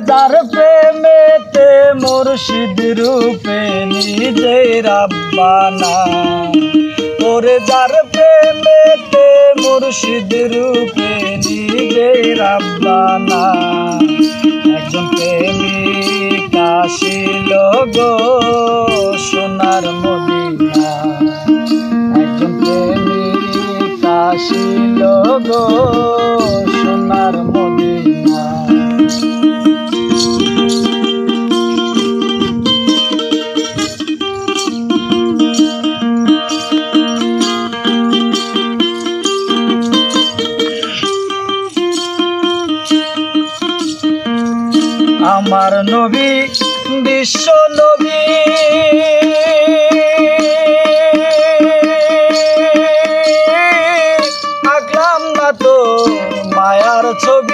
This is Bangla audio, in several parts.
যার প্রেমেতে মুর্শিদ রূপে নিজে রাব্বানা। ওরে যার প্রেমেতে মুর্শিদ রূপে নিজে রাব্বানা। একজন প্রেমিক আসিল গো সোনার মদিনা। একজন প্রেমিক আসিল গো আমার নবী বিশ্ব নবী। আগলাম না তো মায়ার ছবি।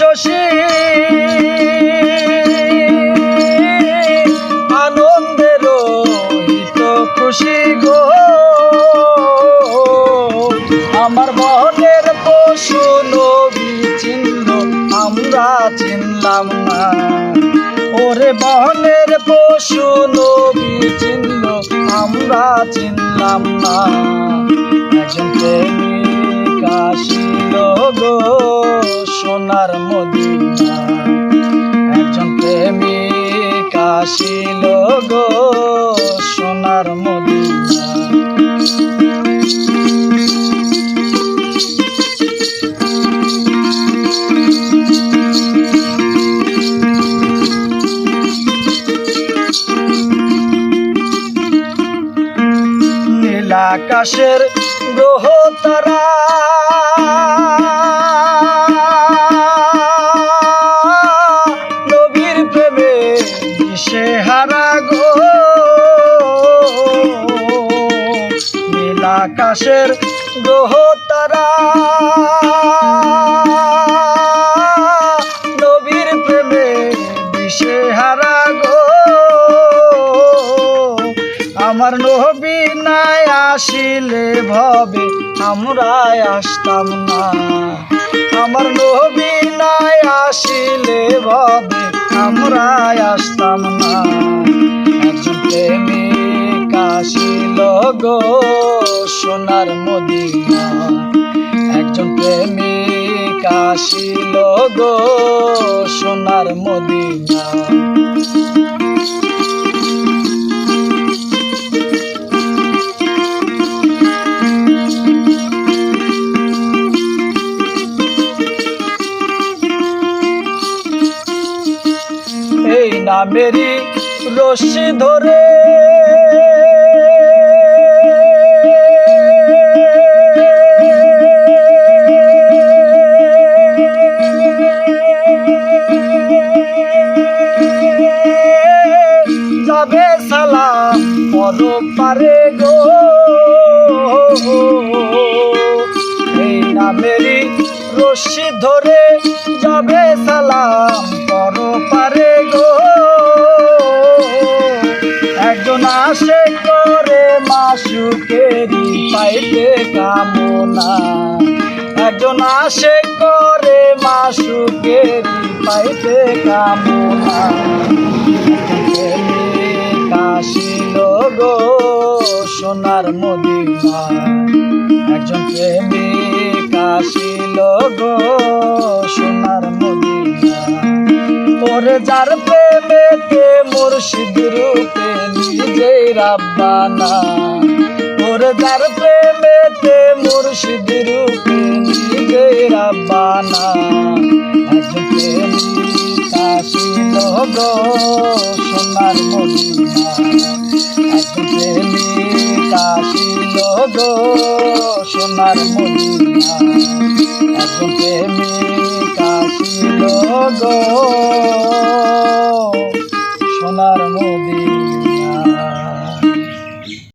শশী। আনন্দের হিত খুশি গো। আমার বহনের পশু নবী চিনল আমরা চিনলাম না। ওরে বহনের পশু নবী চিনল আমরা চিনলাম না। একজন প্রেমিক নীলাকাশের গ্রহ তারা। নবীর প্রেমে দিশে হারা গো? নীলাকাশের গ্রহ তারা। আসিলে ভবে, আমরা আসতাম না। আমার নবী নাই আসিলে ভবে, আমরা আসতাম না। একজন প্রেমিক আসিল গো সোনার মদিনা। একজন প্রেমিক আসিল গো সোনার মদিনা। নামেরই রশ্মি ধরে। যাবে সালাম পর পারে গো। এই নামেরই রশ্মি ধরে যাবে সালাম পর পারে গো। পাইতে কামনা। একজন আসে করে মাসুকের পাইতে কামনা। কাশিল গো সোনার মদিনা। একজন প্রেমিক আসিল গো সোনার মদিনা। ওরে যার প্রেমেতে মুর্শিদ রূপে নিজেই রাব্বানা। ওরে যার প্রেমেতে মুর্শিদ রূপে গেরা গো সোনার মদিনা। সোনার মদিনা।